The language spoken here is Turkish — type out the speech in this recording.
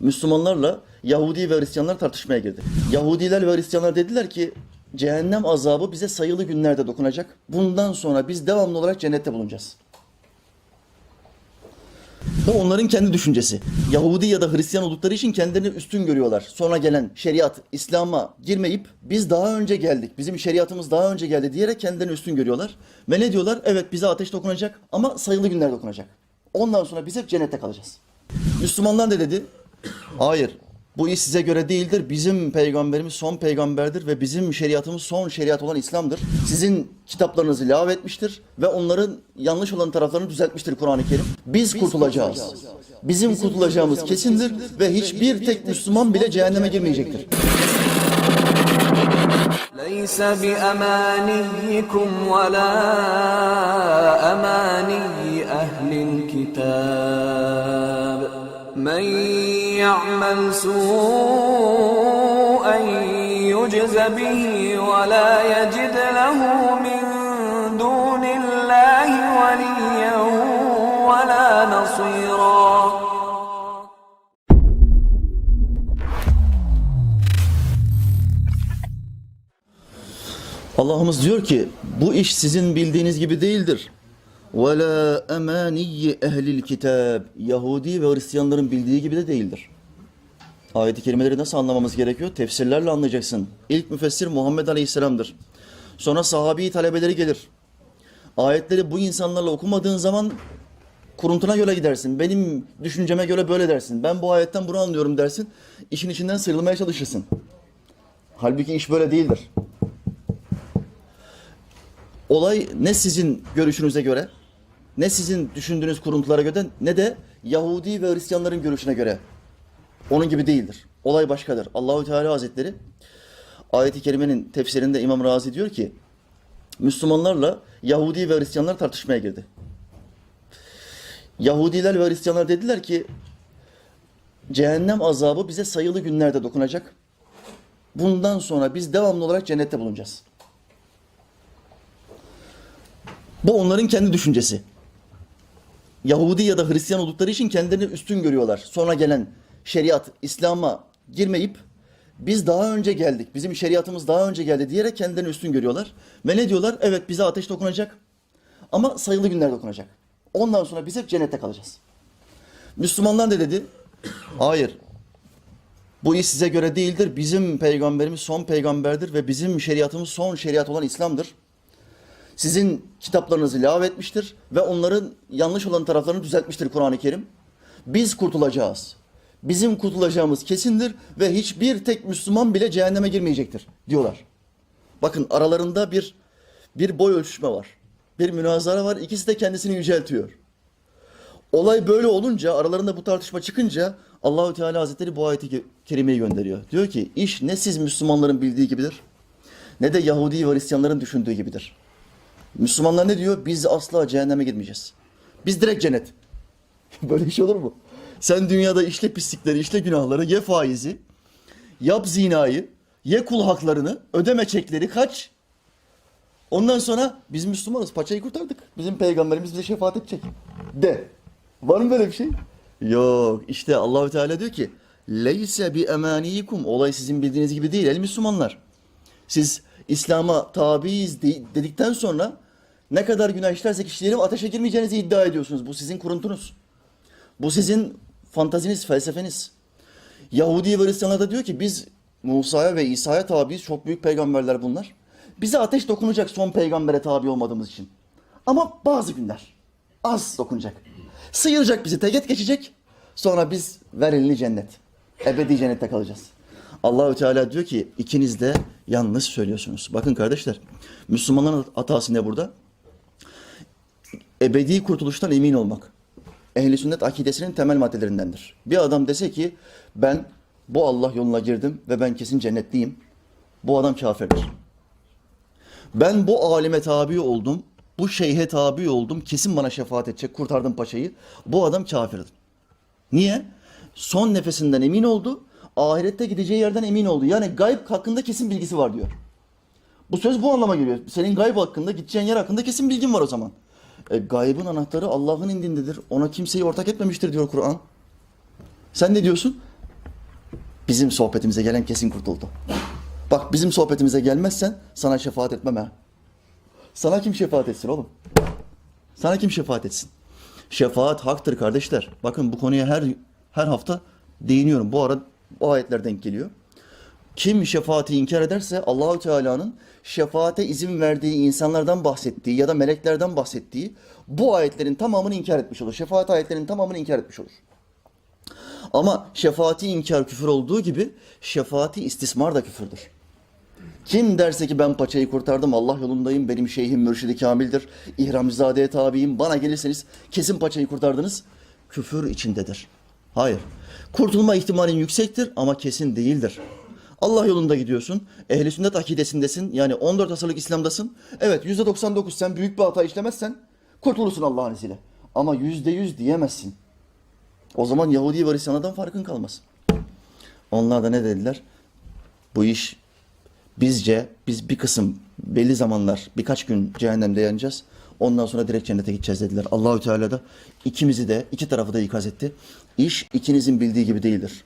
Müslümanlarla Yahudi ve Hristiyanlar tartışmaya girdi. Yahudiler ve Hristiyanlar dediler ki cehennem azabı bize sayılı günlerde dokunacak. Bundan sonra biz devamlı olarak cennette bulunacağız. Bu onların kendi düşüncesi. Yahudi ya da Hristiyan oldukları için kendilerini üstün görüyorlar. Sonra gelen şeriat, İslam'a girmeyip biz daha önce geldik, bizim şeriatımız daha önce geldi diyerek kendilerini üstün görüyorlar. Ve ne diyorlar? Evet bize ateş dokunacak ama sayılı günler dokunacak. Ondan sonra biz hep cennette kalacağız. Müslümanlar ne dedi? Hayır. Bu iş size göre değildir. Bizim peygamberimiz son peygamberdir ve bizim şeriatımız son şeriat olan İslam'dır. Sizin kitaplarınızı lağvetmiştir ve onların yanlış olan taraflarını düzeltmiştir Kur'an-ı Kerim. Biz, kurtulacağız. Bizim, kurtulacağımız kesindir ve hiçbir tek Müslüman bile cehenneme girmeyecektir. ليس بأمانيكم ولا أماني أهل الكتاب Men ya'mel su'en yujze bihi ve la yecid lehu min dunillahi veliyen ve la nasira. Allah'ımız diyor ki bu iş sizin bildiğiniz gibi değildir ve la emaniyi ehlil kitab. Yahudi ve Hristiyanların bildiği gibi de değildir. Ayet-i kerimeleri nasıl anlamamız gerekiyor? Tefsirlerle anlayacaksın. İlk müfessir Muhammed Aleyhisselam'dır. Sonra sahabi talebeleri gelir. Ayetleri bu insanlarla okumadığın zaman kuruntuna göre gidersin. Benim düşünceme göre böyle dersin. Ben bu ayetten bunu anlıyorum dersin. İşin içinden sıyrılmaya çalışırsın. Halbuki iş böyle değildir. Olay ne sizin görüşünüze göre ne sizin düşündüğünüz kuruntulara göre, ne de Yahudi ve Hristiyanların görüşüne göre. Onun gibi değildir. Olay başkadır. Allahü Teala Hazretleri ayet-i kerimenin tefsirinde İmam Razi diyor ki Müslümanlarla Yahudi ve Hristiyanlar tartışmaya girdi. Yahudiler ve Hristiyanlar dediler ki cehennem azabı bize sayılı günlerde dokunacak. Bundan sonra biz devamlı olarak cennette bulunacağız. Bu onların kendi düşüncesi. Yahudi ya da Hristiyan oldukları için kendilerini üstün görüyorlar. Sonra gelen şeriat, İslam'a girmeyip biz daha önce geldik, bizim şeriatımız daha önce geldi diyerek kendilerini üstün görüyorlar. Ve ne diyorlar? Evet bize ateş dokunacak ama sayılı günler dokunacak. Ondan sonra biz hep cennette kalacağız. Müslümanlar ne dedi? Hayır. Bu iş size göre değildir. Bizim peygamberimiz son peygamberdir ve bizim şeriatımız son şeriat olan İslam'dır. Sizin kitaplarınızı lağvetmiştir ve onların yanlış olan taraflarını düzeltmiştir Kur'an-ı Kerim. Biz kurtulacağız. Bizim kurtulacağımız kesindir ve hiçbir tek Müslüman bile cehenneme girmeyecektir diyorlar. Bakın aralarında bir bir boy ölçüşme var. Bir münazara var. İkisi de kendisini yüceltiyor. Olay böyle olunca, aralarında bu tartışma çıkınca Allahü Teala Hazretleri bu ayeti kerimeyi gönderiyor. Diyor ki iş ne siz Müslümanların bildiği gibidir ne de Yahudi ve Hristiyanların düşündüğü gibidir. Müslümanlar ne diyor? Biz asla cehenneme girmeyeceğiz. Biz direkt cennet. Böyle iş olur mu? Sen dünyada işle pislikleri, işle günahları, ye faizi, yap zinayı, ye kul haklarını, ödeme çekleri kaç. Ondan sonra biz Müslümanız, paçayı kurtardık. Bizim peygamberimiz bize şefaat edecek. De. Var mı böyle bir şey? Yok. İşte Allahü Teala diyor ki: "Leyse bi emaniyikum." Olay sizin bildiğiniz gibi değil ey Müslümanlar. Siz İslam'a tabiiz de- dedikten sonra ne kadar günah işlersek işleyelim ateşe girmeyeceğinizi iddia ediyorsunuz. Bu sizin kuruntunuz. Bu sizin fantaziniz, felsefeniz. Yahudi ve Hristiyanlar da diyor ki biz Musa'ya ve İsa'ya tabiiz. Çok büyük peygamberler bunlar. Bize ateş dokunacak son peygambere tabi olmadığımız için. Ama bazı günler. Az dokunacak. Sıyıracak bizi, teget geçecek. Sonra biz verilli cennet. Ebedi cennette kalacağız. Allahü Teala diyor ki ikiniz de yanlış söylüyorsunuz. Bakın kardeşler, Müslümanların hatası ne burada? Ebedi kurtuluştan emin olmak. Ehli sünnet akidesinin temel maddelerindendir. Bir adam dese ki ben bu Allah yoluna girdim ve ben kesin cennetliyim. Bu adam kafirdir. Ben bu alime tabi oldum, bu şeyhe tabi oldum, kesin bana şefaat edecek, kurtardım paçayı. Bu adam kafirdir. Niye? Son nefesinden emin oldu, ahirette gideceği yerden emin oldu. Yani gayb hakkında kesin bilgisi var diyor. Bu söz bu anlama geliyor. Senin gayb hakkında, gideceğin yer hakkında kesin bilgin var o zaman. E, gaybın anahtarı Allah'ın indindedir. Ona kimseyi ortak etmemiştir diyor Kur'an. Sen ne diyorsun? Bizim sohbetimize gelen kesin kurtuldu. Bak bizim sohbetimize gelmezsen sana şefaat etmem ha. Sana kim şefaat etsin oğlum? Sana kim şefaat etsin? Şefaat haktır kardeşler. Bakın bu konuya her her hafta değiniyorum. Bu ara bu ayetler denk geliyor. Kim şefaati inkar ederse Allahü Teala'nın şefaate izin verdiği insanlardan bahsettiği ya da meleklerden bahsettiği bu ayetlerin tamamını inkar etmiş olur. Şefaat ayetlerinin tamamını inkar etmiş olur. Ama şefaati inkar küfür olduğu gibi şefaati istismar da küfürdür. Kim derse ki ben paçayı kurtardım, Allah yolundayım, benim şeyhim mürşidi kamildir, İhramzade'ye tabiyim, bana gelirseniz kesin paçayı kurtardınız, küfür içindedir. Hayır. Kurtulma ihtimalin yüksektir ama kesin değildir. Allah yolunda gidiyorsun, ehli sünnet akidesindesin, yani 14 asırlık İslam'dasın. Evet %99 sen büyük bir hata işlemezsen kurtulursun Allah'ın izniyle. Ama %100 diyemezsin. O zaman Yahudi ve Hristiyanlardan farkın kalmaz. Onlar da ne dediler? Bu iş bizce, biz bir kısım belli zamanlar, birkaç gün cehennemde yanacağız. Ondan sonra direkt cennete gideceğiz dediler. Allahü Teala da ikimizi de, iki tarafı da ikaz etti. İş ikinizin bildiği gibi değildir.